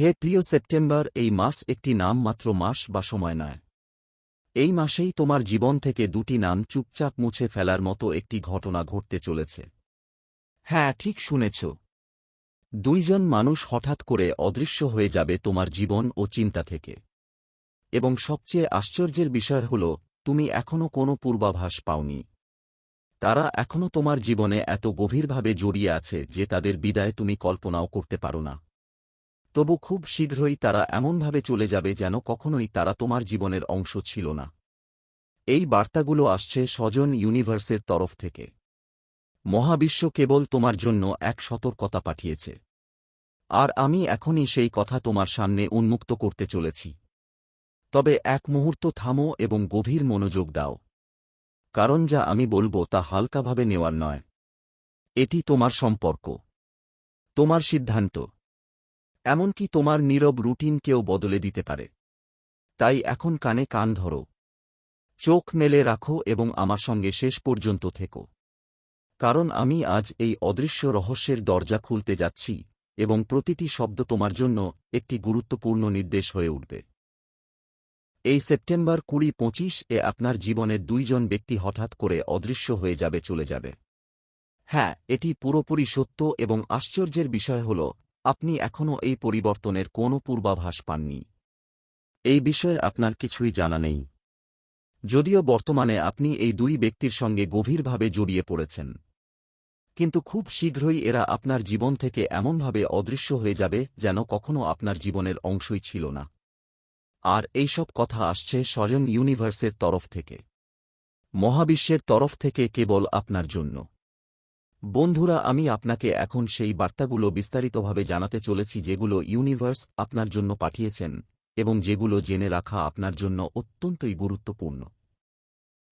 হে প্রিয় সেপ্টেম্বর, এই মাস একটি নাম মাত্র মাস বা সময় নয়। এই মাসেই তোমার জীবন থেকে দুটি নাম চুপচাপ মুছে ফেলার মতো একটি ঘটনা ঘটতে চলেছে। হ্যাঁ ঠিক শুনেছ। দুইজন মানুষ হঠাৎ করে অদৃশ্য হয়ে যাবে তোমার জীবন ও চিন্তা থেকে। এবং সবচেয়ে আশ্চর্যের বিষয় হল, তুমি এখনও কোনো পূর্বাভাস পাওনি। তারা এখনও তোমার জীবনে এত গভীরভাবে জড়িয়ে আছে যে তাদের বিদায় তুমি কল্পনাও করতে পারো না। তবু খুব শীঘ্রই তারা এমনভাবে চলে যাবে যেন কখনোই তারা তোমার জীবনের অংশ ছিল না। এই বার্তাগুলো আসছে স্বজন ইউনিভার্সের তরফ থেকে। মহাবিশ্ব কেবল তোমার জন্য এক সতর্কতা পাঠিয়েছে। আর আমি এখনই সেই কথা তোমার সামনে উন্মুক্ত করতে চলেছি। তবে এক মুহূর্ত থামো এবং গভীর মনোযোগ দাও। কারণ যা আমি বলব তা হালকাভাবে নেওয়ার নয়। এটি তোমার সম্পর্ক। তোমার সিদ্ধান্ত। এমনকি তোমার নীরব রুটিনকেও বদলে দিতে পারে। তাই এখন কানে কান ধরো। চোখ মেলে রাখো এবং আমার সঙ্গে শেষ পর্যন্ত থেকো। কারণ আমি আজ এই অদৃশ্য রহস্যের দরজা খুলতে যাচ্ছি এবং প্রতিটি শব্দ তোমার জন্য একটি গুরুত্বপূর্ণ নির্দেশ হয়ে উঠবে। এই সেপ্টেম্বর কুড়ি পঁচিশ এ আপনার জীবনের দুইজন ব্যক্তি হঠাৎ করে অদৃশ্য হয়ে যাবে, চলে যাবে। হ্যাঁ এটি পুরোপুরি সত্য এবং আশ্চর্যের বিষয় হল আপনি এখনও এই পরিবর্তনের কোনো পূর্বাভাস পাননি। এই বিষয়ে আপনার কিছুই জানা নেই। যদিও বর্তমানে আপনি এই দুই ব্যক্তির সঙ্গে গভীরভাবে জড়িয়ে পড়েছেন। কিন্তু খুব শীঘ্রই এরা আপনার জীবন থেকে এমনভাবে অদৃশ্য হয়ে যাবে যেন কখনও আপনার জীবনের অংশই ছিল না। আর এইসব কথা আসছে স্বয়ং ইউনিভার্সের তরফ থেকে। মহাবিশ্বের তরফ থেকে কেবল আপনার জন্য। বন্ধুরা, আমি আপনাকে এখন সেই বার্তাগুলো বিস্তারিতভাবে জানাতে চলেছি যেগুলো ইউনিভার্স আপনার জন্য পাঠিয়েছেন এবং যেগুলো জেনে রাখা আপনার জন্য অত্যন্তই গুরুত্বপূর্ণ।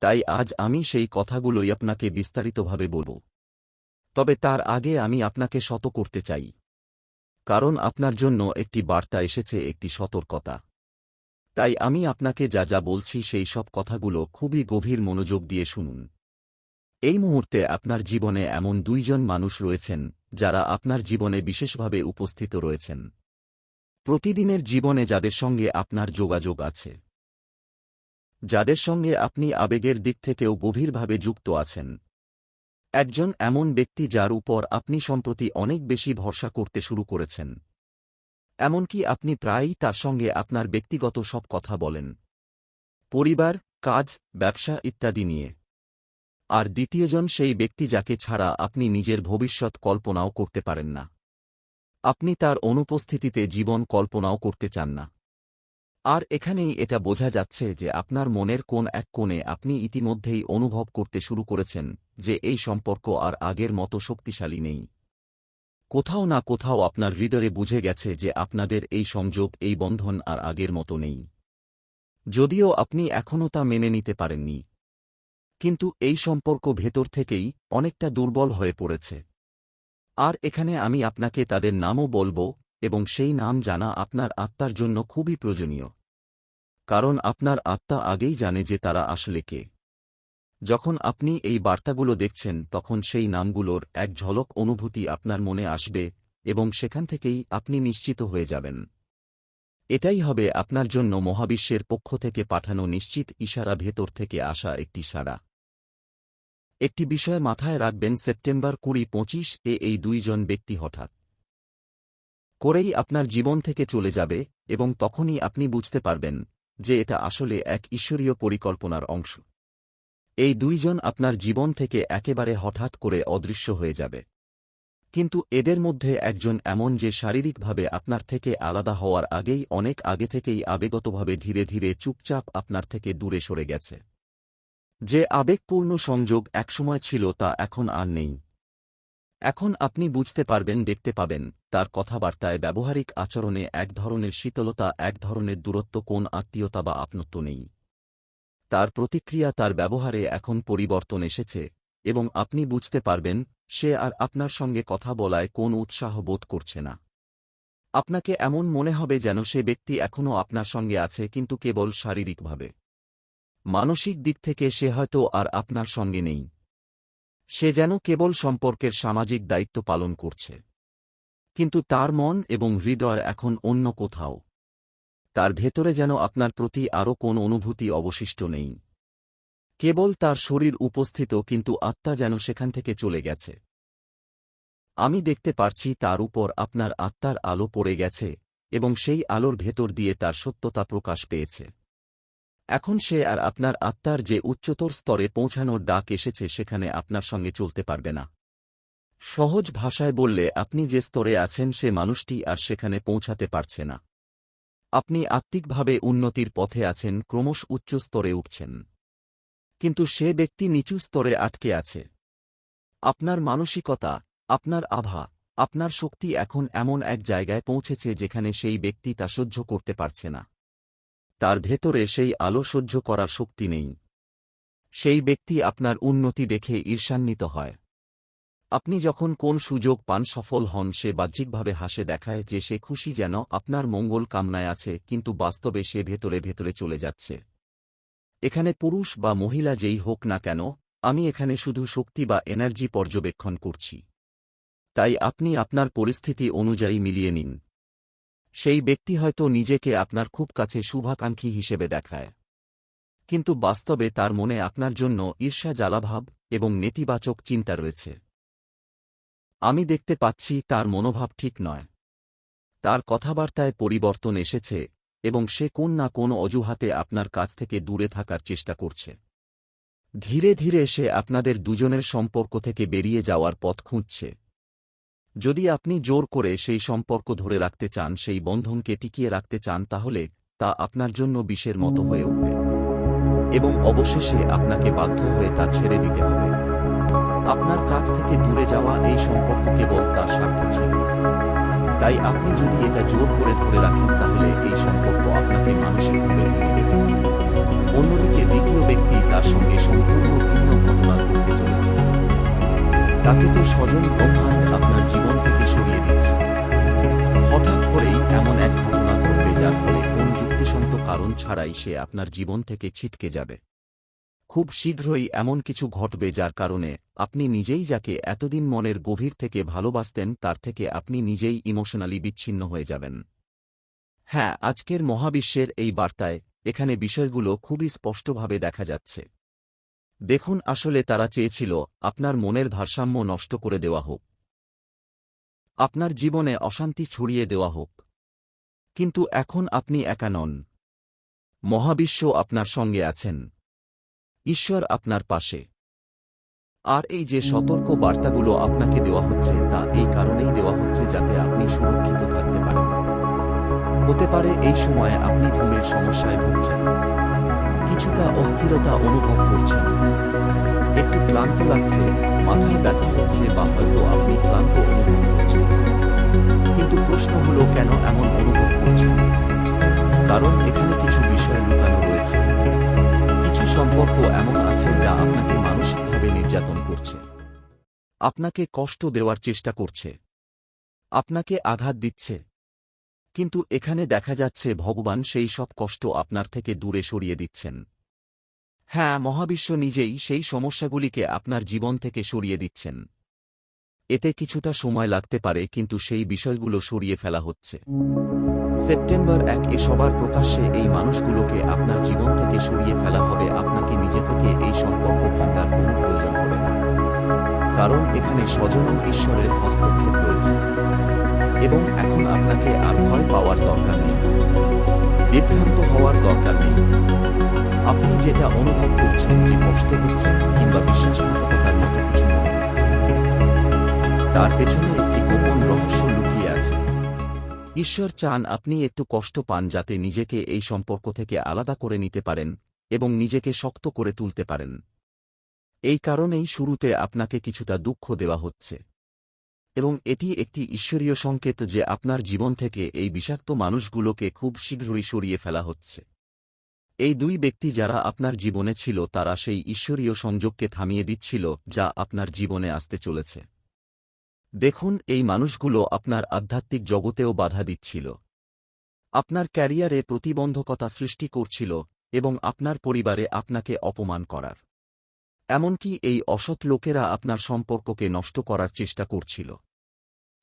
তাই আজ আমি সেই কথাগুলোই আপনাকে বিস্তারিতভাবে বলব। তবে তার আগে আমি আপনাকে শত করতে চাই। কারণ আপনার জন্য একটি বার্তা এসেছে, একটি সতর্কতা। তাই আমি আপনাকে যা যা বলছি সেই সব কথাগুলো খুবই গভীর মনোযোগ দিয়ে শুনুন। এই মুহূর্তে আপনার জীবনে এমন দুইজন মানুষ রয়েছেন, যারা আপনার জীবনে বিশেষভাবে উপস্থিত রয়েছেন। প্রতিদিনের জীবনে যাদের সঙ্গে আপনার যোগাযোগ আছে। যাদের সঙ্গে আপনি আবেগের দিক থেকেও গভীরভাবে যুক্ত আছেন। একজন এমন ব্যক্তি যার উপর আপনি সম্প্রতি অনেক বেশি ভরসা করতে শুরু করেছেন। এমনকি আপনি প্রায়ই তার সঙ্গে আপনার ব্যক্তিগত সব কথা বলেন। পরিবার, কাজ, ব্যবসা ইত্যাদি নিয়ে। আর দ্বিতীয়জন সেই ব্যক্তি যাকে ছাড়া আপনি নিজের ভবিষ্যৎ কল্পনাও করতে পারেন না। আপনি তার অনুপস্থিতিতে জীবন কল্পনাও করতে চান না। আর এখানেই এটা বোঝা যাচ্ছে যে আপনার মনের কোন এক কোণে আপনি ইতিমধ্যেই অনুভব করতে শুরু করেছেন যে এই সম্পর্ক আর আগের মতো শক্তিশালী নেই। কোথাও না কোথাও আপনার হৃদয়ে বুঝে গেছে যে আপনাদের এই সংযোগ, এই বন্ধন আর আগের মতো নেই। যদিও আপনি এখনও তা মেনে নিতে পারেননি। কিন্তু এই সম্পর্ক ভেতর থেকেই অনেকটা দুর্বল হয়ে পড়েছে। আর এখানে আমি আপনাকে তাদের নামও বলব, এবং সেই নাম জানা আপনার আত্মার জন্য খুবই প্রয়োজনীয়। কারণ আপনার আত্মা আগেই জানে যে তারা আসলে কে। যখন আপনি এই বার্তাগুলো দেখছেন, তখন সেই নামগুলোর এক ঝলক অনুভূতি আপনার মনে আসবে, এবং সেখান থেকেই আপনি নিশ্চিত হয়ে যাবেন। এটাই হবে আপনার জন্য মহাবিশ্বের পক্ষ থেকে পাঠানো নিশ্চিত ইশারা ভেতর থেকে আসা একটি সাড়া। একটি বিষয় মাথায় রাখবেন, সেপ্টেম্বর কুড়ি পঁচিশ এ এই দুইজন ব্যক্তি হঠাৎ করেই আপনার জীবন থেকে চলে যাবে এবং তখনই আপনি বুঝতে পারবেন যে এটা আসলে এক ঈশ্বরীয় পরিকল্পনার অংশ। এই দুইজন আপনার জীবন থেকে একেবারে হঠাৎ করে অদৃশ্য হয়ে যাবে। কিন্তু এদের মধ্যে একজন এমন যে শারীরিকভাবে আপনার থেকে আলাদা হওয়ার আগেই অনেক আগে থেকেই আবেগতভাবে ধীরে ধীরে চুপচাপ আপনার থেকে দূরে সরে গেছে। যে আবেগপূর্ণ সংযোগ একসময় ছিল তা এখন আর নেই। এখন আপনি বুঝতে পারবেন, দেখতে পাবেন, তার কথাবার্তায় ব্যবহারিক আচরণে এক ধরনের শীতলতা, এক ধরনের দূরত্ব, কোন আত্মীয়তা বা আপনত্ব নেই। তার প্রতিক্রিয়া তার ব্যবহারে এখন পরিবর্তন এসেছে, এবং আপনি বুঝতে পারবেন, সে আর আপনার সঙ্গে কথা বলায় কোন উৎসাহ বোধ করছে না। আপনাকে এমন মনে হবে যেন সে ব্যক্তি এখনও আপনার সঙ্গে আছে, কিন্তু কেবল শারীরিকভাবে। মানসিক দিক থেকে সে হয়তো আর আপনার সঙ্গে নেই। সে যেন কেবল সম্পর্কের সামাজিক দায়িত্ব পালন করছে। কিন্তু তার মন এবং হৃদয় এখন অন্য কোথাও। তার ভেতরে যেন আপনার প্রতি আরও কোন অনুভূতি অবশিষ্ট নেই। কেবল তার শরীর উপস্থিত, কিন্তু আত্মা যেন সেখান থেকে চলে গেছে। আমি দেখতে পারছি তার উপর আপনার আত্মার আলো পড়ে গেছে এবং সেই আলোর ভেতর দিয়ে তার সত্যতা প্রকাশ পেয়েছে। এখন সে আর আপনার আত্মার যে উচ্চতর স্তরে পৌঁছানোর ডাক এসেছে সেখানে আপনার সঙ্গে চলতে পারবে না। সহজ ভাষায় বললে, আপনি যে স্তরে আছেন সে মানুষটি আর সেখানে পৌঁছাতে পারছে না। আপনি আত্মিকভাবে উন্নতির পথে আছেন, ক্রমশ উচ্চ স্তরে উঠছেন। কিন্তু সে ব্যক্তি নিচু স্তরে আটকে আছে। আপনার মানসিকতা, আপনার আভা, আপনার শক্তি এখন এমন এক জায়গায় পৌঁছেছে যেখানে সেই ব্যক্তি তা সহ্য করতে পারছে না। তার ভেতরে সেই আলো সহ্য করার শক্তি নেই। সেই ব্যক্তি আপনার উন্নতি দেখে ঈর্ষান্বিত হয়। আপনি যখন কোন সুযোগ পান, সফল হন, সে বাহ্যিকভাবে হাসে, দেখায় যে সে খুশি যেন আপনার মঙ্গল কামনায় আছে, কিন্তু বাস্তবে সে ভেতরে ভেতরে চলে যাচ্ছে। এখানে পুরুষ বা মহিলা যেই হোক না কেন, আমি এখানে শুধু শক্তি বা এনার্জি পর্যবেক্ষণ করছি। তাই আপনি আপনার পরিস্থিতি অনুযায়ী মিলিয়ে নিন। সেই ব্যক্তি হয়তো নিজেকে আপনার খুব কাছে শুভাকাঙ্ক্ষী হিসেবে দেখায়। কিন্তু বাস্তবে তার মনে আপনার জন্য ঈর্ষা জ্বালাভাব এবং নেতিবাচক চিন্তা রয়েছে। আমি দেখতে পাচ্ছি তার মনোভাব ঠিক নয়। তার কথাবার্তায় পরিবর্তন এসেছে এবং সে কোন না কোন অজুহাতে আপনার কাছ থেকে দূরে থাকার চেষ্টা করছে। ধীরে ধীরে সে আপনাদের দুজনের সম্পর্ক থেকে বেরিয়ে যাওয়ার পথ খুঁজছে। যদি আপনি জোর করে সেই সম্পর্ক ধরে রাখতে চান, সেই বন্ধনকে টিকিয়ে রাখতে চান, তাহলে তা আপনার জন্য বিষের মতো হয়ে উঠবে। এবং অবশেষে আপনাকে বাধ্য হয়ে তা ছেড়ে দিতে হবে। আপনার কাছ থেকে দূরে যাওয়া এই সম্পর্ক কেবল তার স্বার্থে ছিল। তাই আপনি যদি এটা জোর করে ধরে রাখেন, তাহলে এই সম্পর্ক আপনাকে মানসিকভাবে ভেঙে দেবে। অন্যদিকে দ্বিতীয় ব্যক্তি তার সঙ্গে সম্পূর্ণ ভিন্ন ঘটনা ঘটতে চলেছে। তাকে তো স্বজন ব্রহ্মাণ্ড আপনার জীবন থেকে সরিয়ে দিচ্ছে। হঠাৎ করেই এমন এক ঘটনা ঘটবে যার ফলে কোন যুক্তিসন্ত কারণ ছাড়াই সে আপনার জীবন থেকে ছিটকে যাবে। খুব শীঘ্রই এমন কিছু ঘটবে যার কারণে আপনি নিজেই যাকে এতদিন মনের গভীর থেকে ভালোবাসতেন তার থেকে আপনি নিজেই ইমোশনালি বিচ্ছিন্ন হয়ে যাবেন। হ্যাঁ আজকের মহাবিশ্বের এই বার্তায় এখানে বিষয়গুলো খুবই স্পষ্টভাবে দেখা যাচ্ছে। দেখুন আসলে তারা চেয়েছিল, আপনার মনের ভারসাম্য নষ্ট করে দেওয়া হোক। আপনার জীবনে অশান্তি ছড়িয়ে দেওয়া হোক। কিন্তু এখন আপনি একা নন। মহাবিশ্ব আপনার সঙ্গে আছেন। ঈশ্বর আপনার পাশে। আর এই যে সতর্ক বার্তাগুলো আপনাকে দেওয়া হচ্ছে, তা এই কারণেই দেওয়া হচ্ছে যাতে আপনি সুরক্ষিত থাকতে পারেন। হতে পারে এই সময়ে আপনি ঘুমের সমস্যায় ভুগছেন। কিছুটা অস্থিরতা অনুভব করছেন। একটু ক্লান্ত লাগছে, মাথায় ব্যথা হচ্ছে বা হয়তো আপনি ক্লান্ত অনুভব করছেন। কিন্তু প্রশ্ন হলো, কেন এমন অনুভব করছেন? কারণ এখানে কিছু বিষয় লুকানো রয়েছে। কিছু সম্পর্ক এমন আছে যা আপনাকে মানসিকভাবে নির্যাতন করছে। আপনাকে কষ্ট দেওয়ার চেষ্টা করছে। আপনাকে আঘাত দিচ্ছে। কিন্তু এখানে দেখা যাচ্ছে ভগবান সেই সব কষ্ট আপনার থেকে দূরে সরিয়ে দিচ্ছেন। হ্যাঁ মহাবিশ্ব নিজেই সেই সমস্যাগুলিকে আপনার জীবন থেকে সরিয়ে দিচ্ছেন। এতে কিছুটা সময় লাগতে পারে, কিন্তু সেই বিষয়গুলো সরিয়ে ফেলা হচ্ছে। সেপ্টেম্বর এক, এ সবার প্রকাশ্যে এই মানুষগুলোকে আপনার জীবন থেকে সরিয়ে ফেলা হবে, আপনাকে নিজে থেকে এই সম্পর্ক ভাঙ্গার কোনো প্রয়োজন হবে না। কারণ এখানে স্বজনম ঈশ্বরের হস্তক্ষেপ রয়েছে। এবং এখন আপনাকে আর ভয় পাওয়ার দরকার নেই। বিভ্রান্ত হওয়ার দরকার নেই। আপনি যেটা অনুভব করছেন, যে কষ্ট হচ্ছে কিংবা বিশ্বাসঘাতকতার মতো কিছু মনে হচ্ছে, তার পেছনে একটি গোপন রহস্য লুকিয়ে আছে। ঈশ্বর চান আপনি একটু কষ্ট পান যাতে নিজেকে এই সম্পর্ক থেকে আলাদা করে নিতে পারেন এবং নিজেকে শক্ত করে তুলতে পারেন। এই কারণেই শুরুতে আপনাকে কিছুটা দুঃখ দেওয়া হচ্ছে। এবং এটি একটি ঈশ্বরীয় সংকেত যে আপনার জীবন থেকে এই বিষাক্ত মানুষগুলোকে খুব শীঘ্রই সরিয়ে ফেলা হচ্ছে। এই দুই ব্যক্তি যারা আপনার জীবনে ছিল, তারা সেই ঈশ্বরীয় সংযোগকে থামিয়ে দিচ্ছিল, যা আপনার জীবনে আসতে চলেছে। দেখুন, এই মানুষগুলো আপনার আধ্যাত্মিক জগতেও বাধা দিচ্ছিল। আপনার ক্যারিয়ারে প্রতিবন্ধকতা সৃষ্টি করছিল এবং আপনার পরিবারে আপনাকে অপমান করার। এমনকি এই অসৎ লোকেরা আপনার সম্পর্ককে নষ্ট করার চেষ্টা করছিল।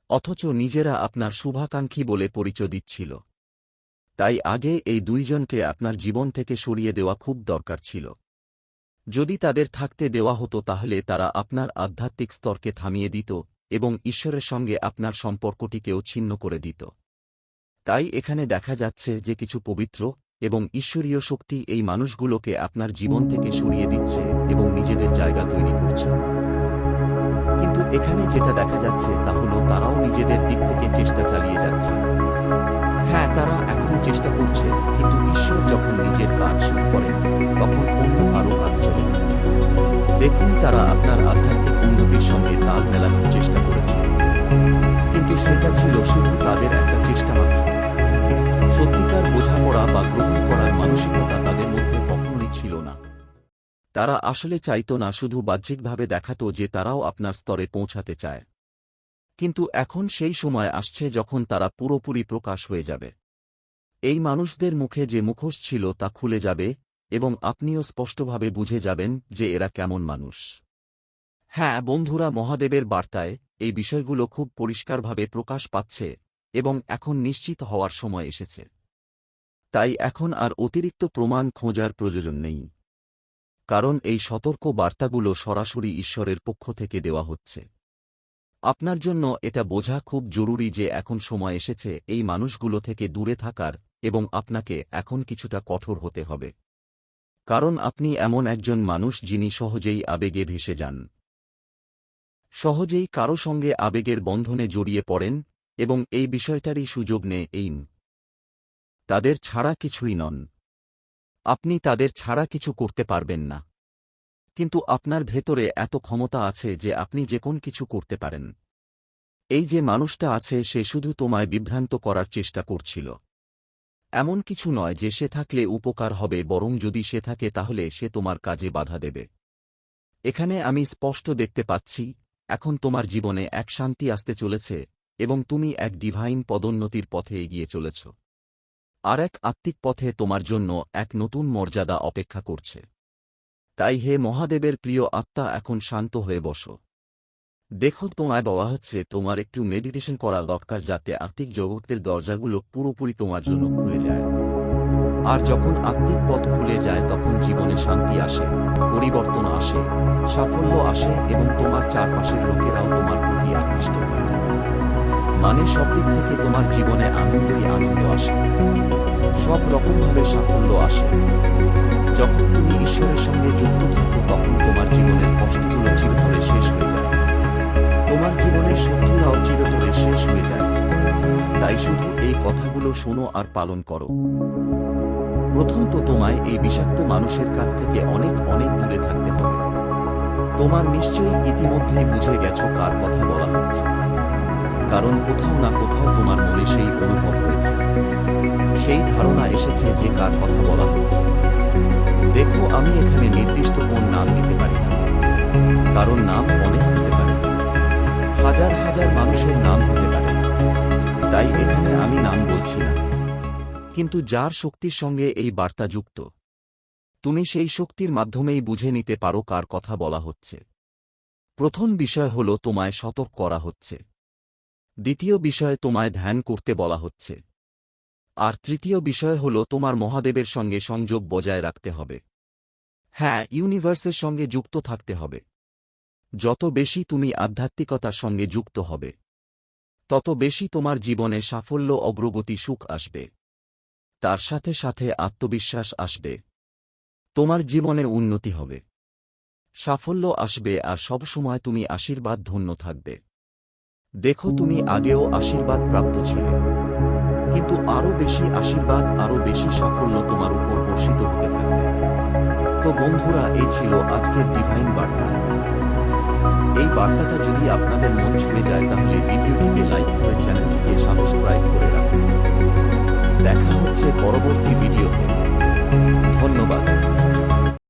অথচ নিজেরা আপনার শুভাকাঙ্ক্ষী বলে পরিচয় দিচ্ছিল। তাই আগে এই দুইজনকে আপনার জীবন থেকে সরিয়ে দেওয়া খুব দরকার ছিল। যদি তাদের থাকতে দেওয়া হতো তাহলে তারা আপনার আধ্যাত্মিক স্তরকে থামিয়ে দিত এবং ঈশ্বরের সঙ্গে আপনার সম্পর্কটিকেও ছিন্ন করে দিত। তাই এখানে দেখা যাচ্ছে যে কিছু পবিত্র এবং ঈশ্বরীয় শক্তি এই মানুষগুলোকে আপনার জীবন থেকে সরিয়ে দিচ্ছে এবং নিজেদের জায়গা তৈরি করছে। কিন্তু এখানে যেটা দেখা যাচ্ছে তা হল তারাও নিজেদের দিক থেকে চেষ্টা চালিয়ে যাচ্ছে। হ্যাঁ তারা এখনও চেষ্টা করছে, কিন্তু ঈশ্বর যখন নিজের কাজ শুরু করেন, তখন অন্য কারও কাজ চলে না। দেখুন তারা আপনার আধ্যাত্মিক উন্নতির সঙ্গে তাল মেলানোর চেষ্টা করেছে। কিন্তু সেটা ছিল শুধু তাদের একটা চেষ্টা মাত্র। সত্যিকার বোঝাপড়া বা গ্রহণ করার মানসিকতা তাদের মধ্যে কখনোই ছিল না। তারা আসলে চাইত না শুধু বাহ্যিকভাবে দেখাত যে তারাও আপনার স্তরে পৌঁছাতে চায়। কিন্তু এখন সেই সময় আসছে যখন তারা পুরোপুরি প্রকাশ হয়ে যাবে। এই মানুষদের মুখে যে মুখোশ ছিল তা খুলে যাবে এবং আপনিও স্পষ্টভাবে বুঝে যাবেন যে এরা কেমন মানুষ। হ্যাঁ বন্ধুরা, মহাদেবের বার্তায় এই বিষয়গুলো খুব পরিষ্কারভাবে প্রকাশ পাচ্ছে এবং এখন নিশ্চিত হওয়ার সময় এসেছে। তাই এখন আর অতিরিক্ত প্রমাণ খোঁজার প্রয়োজন নেই। কারণ এই সতর্ক বার্তাগুলো সরাসরি ঈশ্বরের পক্ষ থেকে দেওয়া হচ্ছে। আপনার জন্য এটা বোঝা খুব জরুরি যে এখন সময় এসেছে, এই মানুষগুলো থেকে দূরে থাকার এবং আপনাকে এখন কিছুটা কঠোর হতে হবে। কারণ আপনি এমন একজন মানুষ যিনি সহজেই আবেগে ভেসে যান। সহজেই কারও সঙ্গে আবেগের বন্ধনে জড়িয়ে পড়েন এবং এই বিষয়টারই সুযোগ নেয় এইম তাদের ছাড়া কিছুই নন। আপনি তাদের ছাড়া কিছু করতে পারবেন না। কিন্তু আপনার ভেতরে এত ক্ষমতা আছে যে আপনি যে কোন কিছু করতে পারেন। এই যে মানুষটা আছে সে শুধু তোমায় বিভ্রান্ত করার চেষ্টা করছিল। এমন কিছু নয় যে সে থাকলে উপকার হবে, বরং যদি সে থাকে তাহলে সে তোমার কাজে বাধা দেবে। এখানে আমি স্পষ্ট দেখতে পাচ্ছি, এখন তোমার জীবনে এক শান্তি আসতে চলেছে, এবং তুমি এক ডিভাইন পদোন্নতির পথে এগিয়ে চলেছ। আর এক আত্মিক পথে তোমার জন্য এক নতুন মর্যাদা অপেক্ষা করছে। তাই হে মহাদেবের প্রিয় আত্মা, এখন শান্ত হয়ে বসো। দেখো, তোমায় বলা হচ্ছে, তোমার একটু মেডিটেশন করা দরকার যাতে আত্মিক জগতের দরজাগুলো পুরোপুরি তোমার জন্য খুলে যায়। আর যখন আত্মিক পথ খুলে যায়, তখন জীবনে শান্তি আসে, পরিবর্তন আসে, সাফল্য আসে এবং তোমার চারপাশের লোকেরাও তোমার প্রতি আকৃষ্ট হয়। মানে সব দিক থেকে তোমার জীবনে আনন্দই আনন্দ আসে। সব রকমভাবে সাফল্য আসে। যখন তুমি ঈশ্বরের সঙ্গে যুক্ত থাকো, তখন তোমার জীবনের কষ্টগুলো চিরতরে শেষ হয়ে যায়। তোমার জীবনের শত্রুরাও চিরতরে শেষ হয়ে যায়। তাই শুধু এই কথাগুলো শোনো আর পালন করো। প্রথম তো তোমায় এই বিষাক্ত মানুষের কাছ থেকে অনেক অনেক দূরে থাকতে হবে। তোমার নিশ্চয়ই ইতিমধ্যেই বুঝে গেছো কার কথা বলা হচ্ছে। কারণ কোথাও না কোথাও তোমার মনে সেই অনুভব সেই ধারণা এসেছে যে কার কথা বলা হচ্ছে। দেখো, আমি এখানে নির্দিষ্ট কোন নাম নিতে পারি না। কারণ নাম অনেক হতে পারে। হাজার হাজার মানুষের নাম হতে পারে। তাই এখানে আমি নাম বলছি না। কিন্তু যার শক্তির সঙ্গে এই বার্তা যুক্ত, তুমি সেই শক্তির মাধ্যমেই বুঝে নিতে পারো কার কথা বলা হচ্ছে। প্রথম বিষয় হল তোমায় সতর্ক করা হচ্ছে। দ্বিতীয় বিষয়, তোমায় ধ্যান করতে বলা হচ্ছে। আর তৃতীয় বিষয় হল তোমার মহাদেবের সঙ্গে সংযোগ বজায় রাখতে হবে। হ্যাঁ ইউনিভার্সের সঙ্গে যুক্ত থাকতে হবে। যত বেশি তুমি আধ্যাত্মিকতার সঙ্গে যুক্ত হবে, তত বেশি তোমার জীবনে সাফল্য, অগ্রগতি, সুখ আসবে। তার সাথে সাথে আত্মবিশ্বাস আসবে। তোমার জীবনে উন্নতি হবে। সাফল্য আসবে আর সবসময় তুমি আশীর্বাদ ধন্য থাকবে। দেখো, তুমি আগেও আশীর্বাদ প্রাপ্ত ছিলে। কিন্তু আরও বেশি আশীর্বাদ আরও বেশি সাফল্য তোমার উপর বর্ষিত হতে থাকবে। তো বন্ধুরা এই ছিল আজকের ডিভাইন বার্তা। এই বার্তাটা যদি আপনাদের মন ছুঁয়ে যায়, তাহলে ভিডিওটিকে লাইক করে চ্যানেলটিকে সাবস্ক্রাইব করে রাখুন। দেখা হচ্ছে পরবর্তী ভিডিওতে। ধন্যবাদ।